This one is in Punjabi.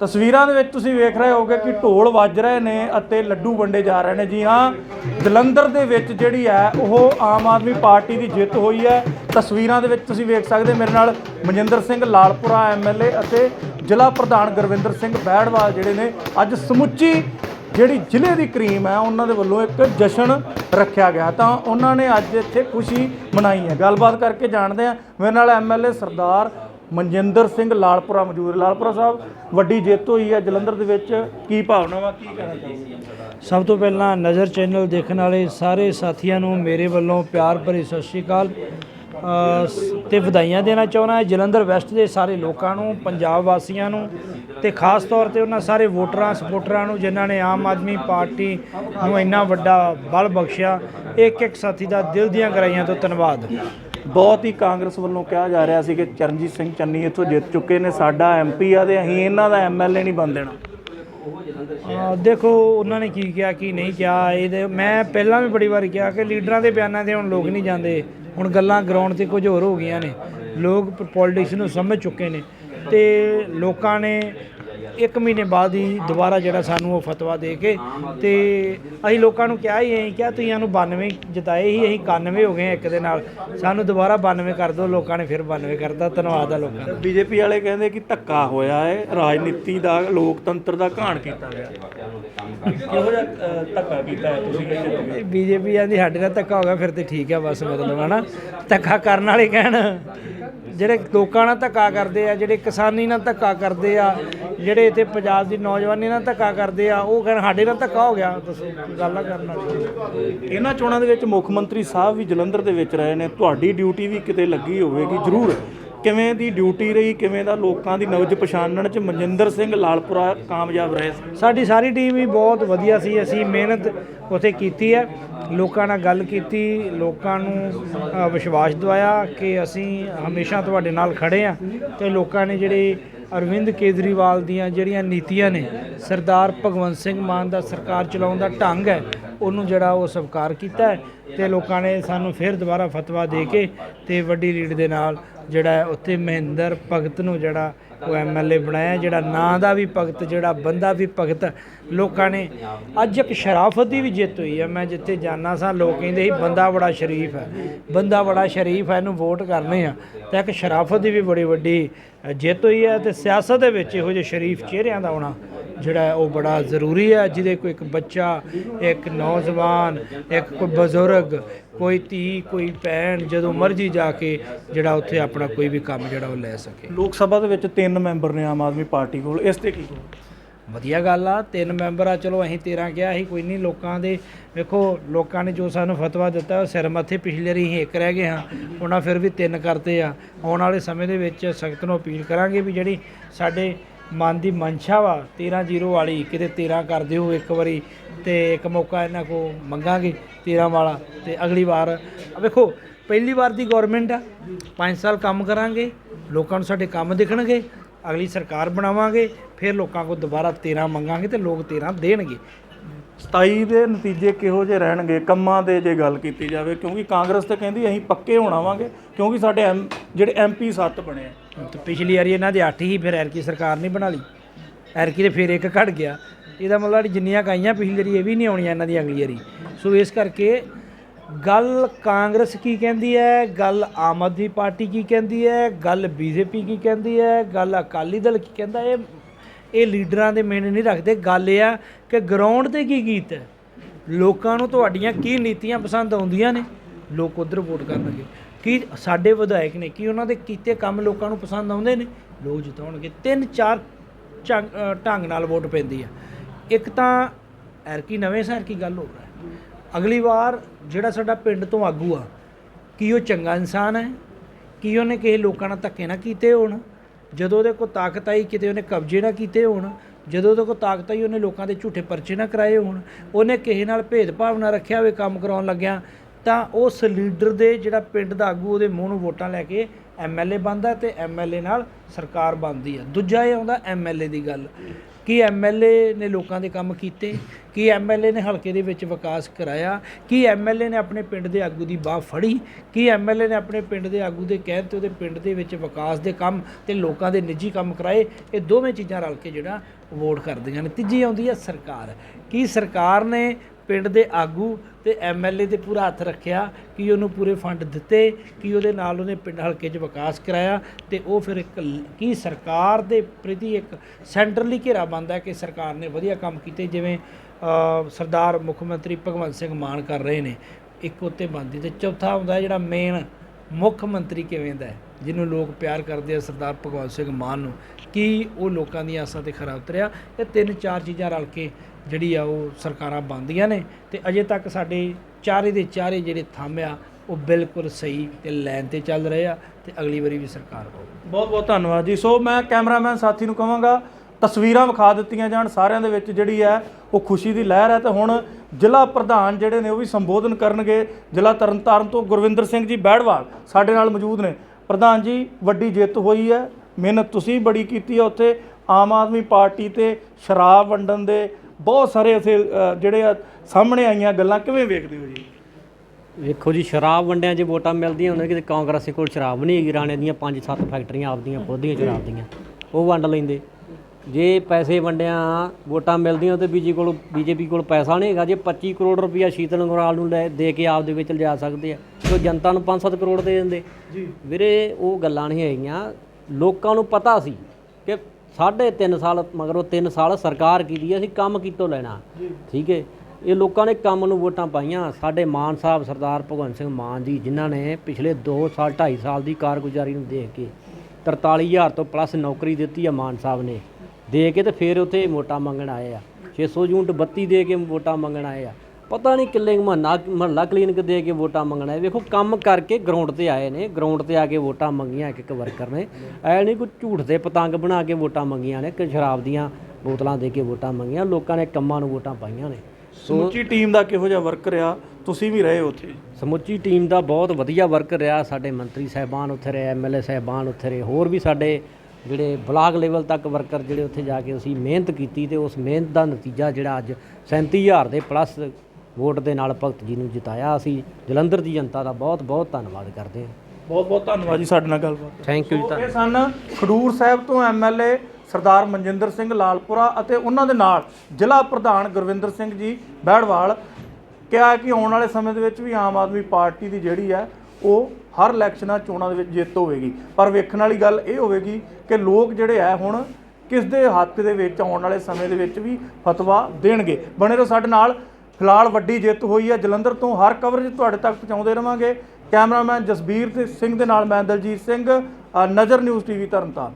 ਤਸਵੀਰਾਂ ਦੇ ਵਿੱਚ ਤੁਸੀਂ ਵੇਖ ਰਹੇ ਹੋਗੇ ਕਿ ਢੋਲ ਵੱਜ ਰਹੇ ਨੇ ਅਤੇ ਲੱਡੂ ਵੰਡੇ ਜਾ ਰਹੇ ਨੇ। ਜੀ ਹਾਂ, ਜਲੰਧਰ ਦੇ ਵਿੱਚ ਜਿਹੜੀ ਹੈ, ਉਹ ਆਮ ਆਦਮੀ ਪਾਰਟੀ ਦੀ ਜਿੱਤ ਹੋਈ ਹੈ। ਤਸਵੀਰਾਂ ਦੇ ਵਿੱਚ ਤੁਸੀਂ ਵੇਖ ਸਕਦੇ ਮੇਰੇ ਨਾਲ ਮਨਜਿੰਦਰ ਸਿੰਘ ਲਾਲਪੁਰਾ ਐਮਐਲਏ ਅਤੇ ਜ਼ਿਲ੍ਹਾ ਪ੍ਰਧਾਨ ਗੁਰਵਿੰਦਰ ਸਿੰਘ ਬੈੜਵਾਲ ਜਿਹੜੇ ਨੇ, ਅੱਜ ਸਮੁੱਚੀ ਜਿਹੜੀ ਜ਼ਿਲ੍ਹੇ ਦੀ ਕਰੀਮ ਹੈ, ਉਹਨਾਂ ਦੇ ਵੱਲੋਂ ਇੱਕ ਜਸ਼ਨ ਰੱਖਿਆ ਗਿਆ। ਤਾਂ ਉਹਨਾਂ ਨੇ ਅੱਜ ਇੱਥੇ ਖੁਸ਼ੀ ਮਨਾਈ ਹੈ। ਗੱਲਬਾਤ ਕਰਕੇ ਜਾਣਦੇ ਆ ਮੇਰੇ ਨਾਲ M L A Sardar Manjinder Singh Lalpura ਮੌਜੂਦ ਲਾਲਪੁਰਾ ਸਾਹਿਬ ਵੱਡੀ ਜਿੱਤ ਹੋਈ ਹੈ ਜਲੰਧਰ ਦੇ ਵਿੱਚ। ਕੀ ਭਾਵਨਾਵਾਂ ਕੀ ਕਹਿਣਾ ਚਾਹੋਗੇ? ਸਭ ਤੋਂ ਪਹਿਲਾਂ ਨਜ਼ਰ ਚੈਨਲ ਦੇਖਣ ਵਾਲੇ ਸਾਰੇ ਸਾਥੀਆਂ ਨੂੰ ਮੇਰੇ ਵੱਲੋਂ ਪਿਆਰ ਭਰੀ ਸਤਿ ਸ਼੍ਰੀ ਅਕਾਲ। ਅ, ਤੇ ਵਧਾਈਆਂ ਦੇਣਾ ਚਾਹੁੰਦਾ ਜਲੰਧਰ ਵੈਸਟ ਦੇ ਸਾਰੇ ਲੋਕਾਂ ਨੂੰ ਪੰਜਾਬ ਵਾਸੀਆਂ ਨੂੰ ਤੇ ਖਾਸ ਤੌਰ ਤੇ ਉਹਨਾਂ ਸਾਰੇ ਵੋਟਰਾਂ ਸਪੋਰਟਰਾਂ ਨੂੰ ਜਿਨ੍ਹਾਂ ਨੇ ਆਮ ਆਦਮੀ ਪਾਰਟੀ ਨੂੰ ਇੰਨਾ ਵੱਡਾ ਬਲ ਬਖਸ਼ਿਆ। ਇੱਕ ਇੱਕ ਸਾਥੀ ਦਾ ਦਿਲ ਦੀਆਂ ਗਹਿਰਾਈਆਂ ਤੋਂ ਧੰਨਵਾਦ। ਬਹੁਤ ਹੀ ਕਾਂਗਰਸ ਵੱਲੋਂ ਕਿਹਾ ਜਾ ਰਿਹਾ ਸੀ ਕਿ ਚਰਨਜੀਤ ਸਿੰਘ ਚੰਨੀ ਇੱਥੋਂ ਜਿੱਤ ਚੁੱਕੇ ਨੇ, ਸਾਡਾ ਐਮਪੀ ਆ ਤੇ ਅਸੀਂ ਇਹਨਾਂ ਦਾ ਐਮਐਲਏ ਨਹੀਂ ਬਣ ਦੇਣਾ। ਅਹ ਦੇਖੋ, ਉਹਨਾਂ ਨੇ ਕੀ ਕਿਹਾ, ਕੀ ਨਹੀਂ ਕਿਹਾ ਇਹਦੇ ਮੈਂ ਪਹਿਲਾਂ ਵੀ ਬੜੀ ਵਾਰੀ ਕਿਹਾ ਕਿ ਲੀਡਰਾਂ ਦੇ ਬਿਆਨਾਂ ਤੇ ਹੁਣ ਲੋਕ ਨਹੀਂ ਜਾਂਦੇ। ਹੁਣ ਗੱਲਾਂ ਗਰਾਊਂਡ ਤੇ ਕੁਝ ਹੋਰ ਹੋ ਗਈਆਂ ਨੇ। ਲੋਕ ਪੋਲਿਟਿਕਸ ਨੂੰ ਸਮਝ ਚੁੱਕੇ ਨੇ। ਤੇ ਲੋਕਾਂ ਨੇ ਇੱਕ ਮਹੀਨੇ ਬਾਅਦ ਹੀ ਦੁਬਾਰਾ ਜਿਹੜਾ ਸਾਨੂੰ ਉਹ ਫਤਵਾ ਦੇ ਕੇ ਤੇ ਅਸੀਂ ਲੋਕਾਂ ਨੂੰ ਕਿਹਾ ਹੀ ਅਸੀਂ ਕਿਹਾ ਤੁਸੀਂ ਇਹਨੂੰ 92 ਜਿਤਾਏ ਹੀ ਅਸੀਂ 91 ਹੋ ਗਏ ਹਾਂ ਇੱਕ ਦੇ ਨਾਲ। ਸਾਨੂੰ ਦੁਬਾਰਾ 92 ਕਰ ਦਿਓ ਲੋਕਾਂ ਨੇ ਫਿਰ 92 ਕਰਤਾ। ਧੰਨਵਾਦ ਆ ਲੋਕਾਂ ਦਾ। ਬੀਜੇਪੀ ਵਾਲੇ ਕਹਿੰਦੇ ਕਿ ਧੱਕਾ ਹੋਇਆ ਹੈ ਰਾਜਨੀਤੀ ਦਾ ਲੋਕਤੰਤਰ ਦਾ ਘਾਣ ਕੀਤਾ ਗਿਆ। ਕਿਹੋ ਜਿਹਾ ਧੱਕਾ ਕੀਤਾ ਹੈ ਤੁਸੀਂ ਗਏ ਬੀਜੇਪੀ ਆਂਦੀ ਸਾਡੇ ਨਾਲ ਧੱਕਾ ਹੋ ਗਿਆ ਫਿਰ ਤੇ ਠੀਕ ਆ ਬਸ ਮਤਲਬ ਹਨਾ। ਧੱਕਾ ਕਰਨ ਵਾਲੇ ਕਹਿਣ। ਜਿਹੜੇ ਲੋਕਾਂ ਨਾਲ ਧੱਕਾ ਕਰਦੇ ਆ ਜਿਹੜੇ ਕਿਸਾਨੀ ਨਾਲ ਧੱਕਾ ਕਰਦੇ ਆ ਜਿਹੜੇ ਇੱਥੇ ਪੰਜਾਬ ਦੀ ਨੌਜਵਾਨੀ ਨਾਲ ਧੱਕਾ ਕਰਦੇ ਆ ਉਹ ਕਹਿਣ ਸਾਡੇ ਨਾਲ ਧੱਕਾ ਹੋ ਗਿਆ। ਦੱਸੋ ਗੱਲ ਕਰਨ ਵਾਲੀ। ਇਹਨਾਂ ਚੋਣਾਂ ਦੇ ਵਿੱਚ ਮੁੱਖ ਮੰਤਰੀ ਸਾਹਿਬ ਵੀ ਜਲੰਧਰ ਦੇ ਵਿੱਚ ਰਹੇ ਨੇ। ਤੁਹਾਡੀ ਡਿਊਟੀ ਵੀ ਕਿਤੇ ਲੱਗੀ ਹੋਵੇਗੀ ਜ਼ਰੂਰ। ਕਿਵੇਂ ਦੀ ਡਿਊਟੀ ਰਹੀ ਕਿਵੇਂ ਦਾ ਲੋਕਾਂ ਦੀ ਨਬਜ ਪਛਾਣਨ ਚ ਮਨਜਿੰਦਰ ਸਿੰਘ ਲਾਲਪੁਰਾ ਕਾਮਯਾਬ ਰਹੇ? ਸਾਡੀ ਸਾਰੀ ਟੀਮ ਹੀ ਬਹੁਤ ਵਧੀਆ ਸੀ ਅਸੀਂ ਮਿਹਨਤ ਉੱਥੇ ਕੀਤੀ ਹੈ। ਲੋਕਾਂ ਨਾਲ ਗੱਲ ਕੀਤੀ ਲੋਕਾਂ ਨੂੰ ਵਿਸ਼ਵਾਸ ਦਿਵਾਇਆ ਕਿ ਅਸੀਂ ਹਮੇਸ਼ਾ ਤੁਹਾਡੇ ਨਾਲ ਖੜੇ ਆ ਤੇ ਲੋਕਾਂ ਨੇ ਜਿਹੜੇ ਅਰਵਿੰਦ ਕੇਜਰੀਵਾਲ ਦੀਆਂ ਜਿਹੜੀਆਂ ਨੀਤੀਆਂ ਨੇ, ਸਰਦਾਰ ਭਗਵੰਤ ਸਿੰਘ ਮਾਨ ਦਾ ਸਰਕਾਰ ਚਲਾਉਣ ਦਾ ਢੰਗ ਹੈ ਉਹਨੂੰ ਜਿਹੜਾ ਉਹ ਸਵੀਕਾਰ ਕੀਤਾ ਹੈ ਤੇ ਲੋਕਾਂ ਨੇ ਸਾਨੂੰ ਫਿਰ ਦੁਬਾਰਾ ਫਤਵਾ ਦੇ ਕੇ ਤੇ ਵੱਡੀ ਲੀਡ ਦੇ ਨਾਲ ਜਿਹੜਾ ਉੱਥੇ ਮਹਿੰਦਰ ਭਗਤ ਨੂੰ ਜਿਹੜਾ ਉਹ ਐਮਐਲਏ ਬਣਾਇਆ, ਜਿਹੜਾ ਨਾਂ ਦਾ ਵੀ ਭਗਤ, ਜਿਹੜਾ ਬੰਦਾ ਵੀ ਭਗਤ, ਲੋਕਾਂ ਨੇ ਅੱਜ ਇੱਕ ਸ਼ਰਾਫਤ ਦੀ ਵੀ ਜਿੱਤ ਹੋਈ ਹੈ। ਮੈਂ ਜਿੱਥੇ ਜਾਣਾ ਸਾਂ, ਲੋਕ ਕਹਿੰਦੇ ਸੀ, ਬੰਦਾ ਬੜਾ ਸ਼ਰੀਫ ਹੈ, ਬੰਦਾ ਬੜਾ ਸ਼ਰੀਫ ਹੈ, ਇਹਨੂੰ ਵੋਟ ਕਰਨੇ ਆ। ਤਾਂ ਇੱਕ ਸ਼ਰਾਫਤ ਦੀ ਵੀ ਬੜੀ ਵੱਡੀ ਜਿੱਤ ਹੋਈ ਹੈ ਤੇ ਸਿਆਸਤ ਦੇ ਵਿੱਚ ਇਹੋ ਜਿਹੇ ਸ਼ਰੀਫ ਚਿਹਰਿਆਂ ਦਾ ਆਉਣਾ ਜਿਹੜਾ ਹੈ ਉਹ ਬੜਾ ਜ਼ਰੂਰੀ ਹੈ। ਜਿਹਦੇ ਕੋਈ ਇੱਕ ਬੱਚਾ ਇੱਕ ਨੌਜਵਾਨ ਇੱਕ ਕੋਈ ਬਜ਼ੁਰਗ ਕੋਈ ਧੀ ਕੋਈ ਭੈਣ ਜਦੋਂ ਮਰਜ਼ੀ ਜਾ ਕੇ ਜਿਹੜਾ ਉੱਥੇ ਆਪਣਾ ਕੋਈ ਵੀ ਕੰਮ ਜਿਹੜਾ ਉਹ ਲੈ ਸਕੇ। ਲੋਕ ਸਭਾ ਦੇ ਵਿੱਚ ਤਿੰਨ ਮੈਂਬਰ ਨੇ ਆਮ ਆਦਮੀ ਪਾਰਟੀ ਕੋਲ। ਇਸ ਤੇ ਕੀ? ਵਧੀਆ ਗੱਲ ਆ ਤਿੰਨ ਮੈਂਬਰ ਆ। ਚਲੋ ਅਸੀਂ 13 ਕਿਹਾ ਸੀ ਕੋਈ ਨਹੀਂ ਲੋਕਾਂ ਦੇ ਵੇਖੋ ਲੋਕਾਂ ਨੇ ਜੋ ਸਾਨੂੰ ਫਤਵਾ ਦਿੱਤਾ ਉਹ ਸਿਰ ਮੱਥੇ ਪਿਛਲੇ ਵਾਰੀ ਅਸੀਂ ਇੱਕ ਰਹਿ ਗਏ ਹਾਂ। ਉਹਨਾਂ ਫਿਰ ਵੀ ਤਿੰਨ ਕਰਤੇ ਆ। ਆਉਣ ਵਾਲੇ ਸਮੇਂ ਦੇ ਵਿੱਚ ਸਖਤ ਨੂੰ ਅਪੀਲ ਕਰਾਂਗੇ ਵੀ ਜਿਹੜੀ ਸਾਡੇ ਮਨ ਦੀ ਮਨਸ਼ਾ ਵਾ 13 ਜ਼ੀਰੋ ਵਾਲੀ, ਕਿਤੇ 13 ਕਰ ਦਿਓ ਇੱਕ ਵਾਰੀ, ਤੇ ਇੱਕ ਮੌਕਾ ਇਹਨਾਂ ਕੋ ਮੰਗਾਂਗੇ 13 ਵਾਲਾ, ਤੇ ਅਗਲੀ ਵਾਰ ਵੇਖੋ, ਪਹਿਲੀ ਵਾਰ ਦੀ ਗਵਰਨਮੈਂਟ ਆ 5 ਸਾਲ ਕੰਮ ਕਰਾਂਗੇ, ਲੋਕਾਂ ਨੂੰ ਸਾਡੇ ਕੰਮ ਦਿਖਣਗੇ, ਅਗਲੀ ਸਰਕਾਰ ਬਣਾਵਾਂਗੇ, ਫਿਰ ਲੋਕਾਂ ਕੋਲ ਦੁਬਾਰਾ 13 ਮੰਗਾਂਗੇ ਤੇ ਲੋਕ 13 ਦੇਣਗੇ। 27 ਦੇ ਨਤੀਜੇ ਕਿਹੋ ਜਿਹੇ ਰਹਿਣਗੇ? ਕੰਮਾਂ ਦੇ ਜੇ ਗੱਲ ਕੀਤੀ ਜਾਵੇ, ਕਿਉਂਕਿ ਕਾਂਗਰਸ ਤੇ ਕਹਿੰਦੀ ਅਸੀਂ ਪੱਕੇ ਹੋਣਾਵਾਂਗੇ ਕਿਉਂਕਿ ਸਾਡੇ ਐਮ, ਜਿਹੜੇ ਐਮਪੀ 7 ਬਣੇ ਆ। ਤੇ ਪਿਛਲੀ ਵਾਰੀ ਇਹਨਾਂ ਦੇ 8 ਹੀ ਫਿਰ ਐਰਕੀ ਸਰਕਾਰ ਨਹੀਂ ਬਣਾ ਲਈ। ਐਰਕੀ ਦੇ ਫਿਰ ਇੱਕ ਘਟ ਗਿਆ। ਇਹਦਾ ਮਤਲਬ ਜਿੰਨੀਆਂ ਕਾਈਆਂ ਪਿਛਲੀ ਵਾਰੀ ਇਹ ਵੀ ਨਹੀਂ ਆਉਣੀਆਂ ਇਹਨਾਂ ਦੀ ਅਗਲੀ ਵਾਰੀ। ਸੋ ਇਸ ਕਰਕੇ ਗੱਲ ਕਾਂਗਰਸ ਕੀ ਕਹਿੰਦੀ ਹੈ, ਗੱਲ ਆਮ ਆਦਮੀ ਪਾਰਟੀ ਕੀ ਕਹਿੰਦੀ ਹੈ, ਗੱਲ ਬੀਜੇਪੀ ਕੀ ਕਹਿੰਦੀ ਹੈ, ਗੱਲ ਅਕਾਲੀ ਦਲ ਕੀ ਕਹਿੰਦਾ, ਇਹ ਇਹ ਲੀਡਰਾਂ ਦੇ ਮੇਨ ਨਹੀਂ ਰੱਖਦੇ। ਗੱਲ ਇਹ ਆ ਕਿ ਗਰਾਊਂਡ ਤੇ ਕੀ ਗੀਤ ਹੈ। ਲੋਕਾਂ ਨੂੰ ਤੁਹਾਡੀਆਂ ਕੀ ਨੀਤੀਆਂ ਪਸੰਦ ਆਉਂਦੀਆਂ ਨੇ? ਲੋਕ ਉਧਰ ਵੋਟ ਕਰਨਗੇ। ਕੀ ਸਾਡੇ ਵਿਧਾਇਕ ਨੇ, ਕੀ ਉਹਨਾਂ ਦੇ ਕੀਤੇ ਕੰਮ ਲੋਕਾਂ ਨੂੰ ਪਸੰਦ ਆਉਂਦੇ ਨੇ? ਲੋਕ ਜਿਤਾਉਣਗੇ। ਤਿੰਨ ਚਾਰ ਝੰਗ- ਢੰਗ ਨਾਲ ਵੋਟ ਪੈਂਦੀ ਆ। ਇੱਕ ਤਾਂ ਐਰਕੀ ਨਵੇਂ ਸ਼ਹਿਰ ਕੀ ਗੱਲ ਹੋ ਰਿਹਾ ਹੈ? ਅਗਲੀ ਵਾਰ ਜਿਹੜਾ ਸਾਡਾ ਪਿੰਡ ਤੋਂ ਆਗੂ ਆ, ਕੀ ਉਹ ਚੰਗਾ ਇਨਸਾਨ ਹੈ? ਕੀ ਉਹਨੇ ਕਿਸੇ ਲੋਕਾਂ ਨਾਲ ਧੱਕੇ ਨਾ ਕੀਤੇ ਹੋਣ? ਜਦੋਂ ਉਹਦੇ ਕੋਲ ਤਾਕਤ ਆਈ, ਕਿਤੇ ਉਹਨੇ ਕਬਜ਼ੇ ਨਾ ਕੀਤੇ ਹੋਣ, ਜਦੋਂ ਉਹਦੇ ਕੋਲ ਤਾਕਤ ਆਈ, ਉਹਨੇ ਲੋਕਾਂ ਦੇ ਝੂਠੇ ਪਰਚੇ ਨਾ ਕਰਾਏ ਹੋਣ, ਉਹਨੇ ਕਿਸੇ ਨਾਲ ਭੇਦਭਾਵ ਨਾ ਰੱਖਿਆ ਹੋਵੇ ਕੰਮ ਕਰਾਉਣ ਲੱਗਿਆ, ਤਾਂ ਉਸ ਲੀਡਰ ਦੇ ਜਿਹੜਾ ਪਿੰਡ ਦਾ ਆਗੂ, ਉਹਦੇ ਮੂੰਹ ਨੂੰ ਵੋਟਾਂ ਲੈ ਕੇ ਐਮਐਲਏ ਬਣਦਾ ਤੇ ਐਮਐਲਏ ਨਾਲ ਸਰਕਾਰ ਬਣਦੀ ਆ। ਦੂਜਾ ਇਹ ਆਉਂਦਾ ਐਮਐਲਏ ਦੀ ਗੱਲ। ਕੀ ਐਮਐਲਏ ਨੇ ਲੋਕਾਂ ਦੇ ਕੰਮ ਕੀਤੇ, ਕੀ ਐਮਐਲਏ ਨੇ ਹਲਕੇ ਦੇ ਵਿੱਚ ਵਿਕਾਸ ਕਰਾਇਆ, ਕੀ ਐਮਐਲਏ ਨੇ ਆਪਣੇ ਪਿੰਡ ਦੇ ਆਗੂ ਦੀ ਬਾਹ ਫੜੀ, ਕੀ ਐਮਐਲਏ ਨੇ ਆਪਣੇ ਪਿੰਡ ਦੇ ਆਗੂ ਦੇ ਕਹਿਣ ਤੇ ਉਹਦੇ ਪਿੰਡ ਦੇ ਵਿੱਚ ਵਿਕਾਸ ਦੇ ਕੰਮ ਤੇ ਲੋਕਾਂ ਦੇ ਨਿੱਜੀ ਕੰਮ ਕਰਾਏ, ਇਹ ਦੋਵੇਂ ਚੀਜ਼ਾਂ ਰਲ ਕੇ ਜਿਹੜਾ ਵੋਟ ਕਰਦੀਆਂ ਨੇ। ਤੀਜੀ ਆਉਂਦੀ ਹੈ ਸਰਕਾਰ। ਕੀ ਸਰਕਾਰ ਨੇ ਪਿੰਡ ਦੇ ਆਗੂ ਤੇ ਐਮਐਲਏ ਤੇ ਪੂਰਾ ਹੱਥ ਰੱਖਿਆ ਕਿ ਉਹਨੂੰ ਪੂਰੇ ਫੰਡ ਦਿੱਤੇ, ਕਿ ਉਹਦੇ ਨਾਲ ਉਹਨੇ ਪਿੰਡ ਹਲਕੇ 'ਚ ਵਿਕਾਸ ਕਰਾਇਆ ਤੇ ਉਹ ਫਿਰ ਇੱਕ ਕੀ ਸਰਕਾਰ ਦੇ ਪ੍ਰਤੀ ਇੱਕ ਸੈਂਟਰਲੀ ਘੇਰਾ ਬੰਦਾ ਕਿ ਸਰਕਾਰ ਨੇ ਵਧੀਆ ਕੰਮ ਕੀਤੇ, ਜਿਵੇਂ ਸਰਦਾਰ ਮੁੱਖ ਮੰਤਰੀ ਭਗਵੰਤ ਸਿੰਘ ਮਾਨ ਕਰ ਰਹੇ ਨੇ। ਇੱਕ ਉੱਤੇ ਬੰਦੀ, ਤੇ ਚੌਥਾ ਹੁੰਦਾ ਜਿਹੜਾ ਮੇਨ ਮੁੱਖ ਮੰਤਰੀ ਕਿਵੇਂ ਦਾ ਹੈ? ਜਿਹਨੂੰ ਲੋਕ ਪਿਆਰ ਕਰਦੇ ਆ, ਸਰਦਾਰ ਭਗਵੰਤ ਸਿੰਘ ਮਾਨ ਨੂੰ। ਕੀ ਉਹ ਲੋਕਾਂ ਦੀਆਂ ਆਸਾਂ ਤੇ ਖਰਾ ਉਤਰਿਆ? ਇਹ ਤਿੰਨ ਚਾਰ ਚੀਜ਼ਾਂ ਰਲ ਕੇ ਜਿਹੜੀ ਆ ਉਹ ਸਰਕਾਰਾਂ ਬਣਦੀਆਂ ਨੇ ਤੇ ਅਜੇ ਤੱਕ ਸਾਡੇ ਚਾਰੇ ਦੇ ਚਾਰੇ ਜਿਹੜੇ ਥੰਮ ਆ, ਉਹ ਬਿਲਕੁਲ ਸਹੀ ਤੇ ਲਾਈਨ ਤੇ ਚੱਲ ਰਹੇ ਆ ਤੇ ਅਗਲੀ ਵਾਰੀ ਵੀ ਸਰਕਾਰ ਹੋਊ ਬਹੁਤ ਬਹੁਤ ਧੰਨਵਾਦ ਜੀ। ਸੋ ਮੈਂ ਕੈਮਰਾਮੈਨ ਸਾਥੀ ਨੂੰ ਕਹਾਂਗਾ, ਤਸਵੀਰਾਂ ਵਿਖਾ ਦਿੱਤੀਆਂ ਜਾਣ ਸਾਰਿਆਂ ਦੇ ਵਿੱਚ ਜਿਹੜੀ ਹੈ, ਉਹ ਖੁਸ਼ੀ ਦੀ ਲਹਿਰ ਹੈ ਤੇ ਹੁਣ ਜ਼ਿਲ੍ਹਾ ਪ੍ਰਧਾਨ ਜਿਹੜੇ ਨੇ ਉਹ ਵੀ ਸੰਬੋਧਨ ਕਰਨਗੇ। ਜ਼ਿਲ੍ਹਾ ਤਰਨਤਾਰਨ ਤੋਂ ਗੁਰਵਿੰਦਰ ਸਿੰਘ ਜੀ ਬੈੜਵਾਲ ਸਾਡੇ ਨਾਲ ਮੌਜੂਦ ਨੇ। ਪ੍ਰਧਾਨ ਜੀ, ਵੱਡੀ ਜਿੱਤ ਹੋਈ ਹੈ। ਮਿਹਨਤ ਤੁਸੀਂ ਬੜੀ ਕੀਤੀ ਹੈ ਉੱਥੇ। ਆਮ ਆਦਮੀ ਪਾਰਟੀ ਤੇ ਸ਼ਰਾਬ ਵੰਡਣ ਦੇ ਬਹੁਤ ਸਾਰੇ ਅਸੀਂ ਜਿਹੜੇ ਆ, ਸਾਹਮਣੇ ਆਈਆਂ ਗੱਲਾਂ ਕਿਵੇਂ ਵੇਖਦੇ ਹੋ ਜੀ? ਵੇਖੋ ਜੀ, ਸ਼ਰਾਬ ਵੰਡਿਆਂ 'ਚ ਵੋਟਾਂ ਮਿਲਦੀਆਂ ਉਹਨਾਂ ਕਿਤੇ ਕਾਂਗਰਸੀ ਕੋਲ ਸ਼ਰਾਬ ਨਹੀਂ ਹੈਗੀ, ਰਾਣੇ ਦੀਆਂ ਪੰਜ ਸੱਤ ਫੈਕਟਰੀਆਂ ਆਪਦੀਆਂ, ਖੁਦ ਸ਼ਰਾਬ ਦੀਆਂ, ਉਹ ਵੰਡ ਲੈਂਦੇ। ਜੇ ਪੈਸੇ ਵੰਡਿਆਂ ਵੋਟਾਂ ਮਿਲਦੀਆਂ ਤੇ ਬੀਜੇ ਕੋਲ ਬੀਜੇਪੀ ਕੋਲ ਪੈਸਾ ਨਹੀਂ ਹੈਗਾ ਜੇ 25 ਕਰੋੜ ਰੁਪਇਆ ਸ਼ੀਤਲ ਅੰਗਰਾਲ ਨੂੰ ਲੈ ਦੇ ਕੇ ਆਪ ਦੇ ਵਿੱਚ ਲਿਜਾ ਸਕਦੇ ਆ ਜੋ ਜਨਤਾ ਨੂੰ 5-7 ਕਰੋੜ ਦੇ ਦਿੰਦੇ। ਜੀ। ਵੀਰੇ ਉਹ ਗੱਲਾਂ ਨਹੀਂ ਹੈਗੀਆਂ। ਲੋਕਾਂ ਨੂੰ ਪਤਾ ਸੀ ਕਿ ਸਾਢੇ ਤਿੰਨ ਸਾਲ ਮਗਰੋਂ 3 ਸਾਲ ਸਰਕਾਰ ਕੀਤੀ ਹੈ, ਅਸੀਂ ਕੰਮ ਕਿਤੋਂ ਲੈਣਾ? ਠੀਕ ਹੈ ਇਹ ਲੋਕਾਂ ਨੇ ਕੰਮ ਨੂੰ ਵੋਟਾਂ ਪਾਈਆਂ। ਸਾਡੇ ਮਾਨ ਸਾਹਿਬ ਸਰਦਾਰ ਭਗਵੰਤ ਸਿੰਘ ਮਾਨ ਜੀ ਜਿਨ੍ਹਾਂ ਨੇ ਪਿਛਲੇ 2 ਸਾਲ 2.5 ਸਾਲ ਦੀ ਕਾਰਗੁਜ਼ਾਰੀ ਨੂੰ ਦੇਖ ਕੇ 43000 ਤੋਂ ਪਲੱਸ ਨੌਕਰੀ ਦਿੱਤੀ ਆ ਮਾਨ ਸਾਹਿਬ ਨੇ। ਦੇ ਕੇ ਤੇ ਫਿਰ ਉੱਥੇ ਵੋਟਾਂ ਮੰਗਣ ਆਏ ਆ। 600 ਯੂਨਿਟ ਬੱਤੀ ਦੇ ਕੇ ਵੋਟਾਂ ਮੰਗਣ ਆਏ ਆ। ਪਤਾ ਨਹੀਂ ਕਿੱਲੇ ਮਹੱਲਾ ਮਹੱਲਾ ਕਲੀਨਿਕ ਦੇ ਕੇ ਵੋਟਾਂ ਮੰਗਣ ਆਏ। ਵੇਖੋ ਕੰਮ ਕਰਕੇ ਗਰਾਊਂਡ ਤੇ ਆਏ ਨੇ। ਗਰਾਊਂਡ ਤੇ ਆ ਕੇ ਵੋਟਾਂ ਮੰਗੀਆਂ ਇੱਕ ਇੱਕ ਵਰਕਰ ਨੇ। ਐ ਨਹੀਂ ਕੋਈ ਝੂਠ ਦੇ ਪਤੰਗ ਬਣਾ ਕੇ ਵੋਟਾਂ ਮੰਗੀਆਂ ਨੇ। ਕਿ ਸ਼ਰਾਬ ਦੀਆਂ ਬੋਤਲਾਂ ਦੇ ਕੇ ਵੋਟਾਂ ਮੰਗੀਆਂ। ਲੋਕਾਂ ਨੇ ਕੰਮਾਂ ਨੂੰ ਵੋਟਾਂ ਪਾਈਆਂ ਨੇ। ਸਮੁੱਚੀ ਟੀਮ ਦਾ ਕਿਹੋ ਜਿਹਾ ਵਰਕ ਰਿਹਾ ਤੁਸੀਂ ਵੀ ਰਹੇ ਉੱਥੇ। ਸਮੁੱਚੀ ਟੀਮ ਦਾ ਬਹੁਤ ਵਧੀਆ ਵਰਕ ਰਿਹਾ ਸਾਡੇ ਮੰਤਰੀ ਸਾਹਿਬਾਨ ਉੱਥੇ ਰਹੇ ਐਮਐਲਏ ਸਾਹਿਬਾਨ ਉੱਥੇ ਰਹੇ। ਹੋਰ ਵੀ ਸਾਡੇ ਜਿਹੜੇ ਬਲਾਕ ਲੈਵਲ ਤੱਕ ਵਰਕਰ ਜਿਹੜੇ ਉੱਥੇ ਜਾ ਕੇ ਅਸੀਂ ਮਿਹਨਤ ਕੀਤੀ ਤੇ ਉਸ ਮਿਹਨਤ ਦਾ ਨਤੀਜਾ ਜਿਹੜਾ ਅੱਜ 37000 ਦੇ ਪਲੱਸ ਵੋਟ ਦੇ ਨਾਲ ਭਗਤ ਜੀ ਨੂੰ ਜਿਤਾਇਆ। ਅਸੀਂ ਜਲੰਧਰ ਦੀ ਜਨਤਾ ਦਾ ਬਹੁਤ ਬਹੁਤ ਧੰਨਵਾਦ ਕਰਦੇ ਹਾਂ। ਬਹੁਤ ਬਹੁਤ ਧੰਨਵਾਦ ਜੀ ਸਾਡੇ ਨਾਲ ਗੱਲਬਾਤ ਥੈਂਕ ਯੂ ਜੀ ਇਹ ਸਨ ਖਡੂਰ ਸਾਹਿਬ ਤੋਂ ਐਮਐਲਏ ਸਰਦਾਰ ਮਨਜਿੰਦਰ ਸਿੰਘ ਲਾਲਪੁਰਾ ਅਤੇ ਉਹਨਾਂ ਦੇ ਨਾਲ ਜ਼ਿਲ੍ਹਾ ਪ੍ਰਧਾਨ ਗੁਰਵਿੰਦਰ ਸਿੰਘ ਜੀ ਬਹਿੜਵਾਲ ਕਿਹਾ ਕਿ ਆਉਣ ਵਾਲੇ ਸਮੇਂ ਦੇ ਵਿੱਚ ਵੀ ਆਮ ਆਦਮੀ ਪਾਰਟੀ ਦੀ ਜਿਹੜੀ ਹੈ ਉਹ ਹਰ ਇਲੈਕਸ਼ਨਾਂ ਚੋਣਾਂ ਦੇ ਵਿੱਚ ਜਿੱਤ ਹੋਵੇਗੀ। ਪਰ ਵੇਖਣ ਵਾਲੀ ਗੱਲ ਇਹ ਹੋਵੇਗੀ ਕਿ ਲੋਕ ਜਿਹੜੇ ਆ ਹੁਣ ਕਿਸ ਦੇ ਹੱਕ ਦੇ ਵਿੱਚ ਆਉਣ ਵਾਲੇ ਸਮੇਂ ਦੇ ਵਿੱਚ ਵੀ ਫਤਵਾ ਦੇਣਗੇ। ਬਣੇ ਰਹੋ ਸਾਡੇ ਨਾਲ। ਫਿਲਹਾਲ ਵੱਡੀ ਜਿੱਤ ਹੋਈ ਹੈ ਜਲੰਧਰ ਤੋਂ ਹਰ ਕਵਰੇਜ ਤੁਹਾਡੇ ਤੱਕ ਪਹੁੰਚਾਉਂਦੇ ਰਵਾਂਗੇ। ਕੈਮਰਾਮੈਨ ਜਸਬੀਰ ਸਿੰਘ ਦੇ ਨਾਲ ਮੈਂ ਦਲਜੀਤ ਸਿੰਘ ਨਜ਼ਰ ਨਿਊਜ਼ ਟੀਵੀ ਤਰਨਤਾਰਨ।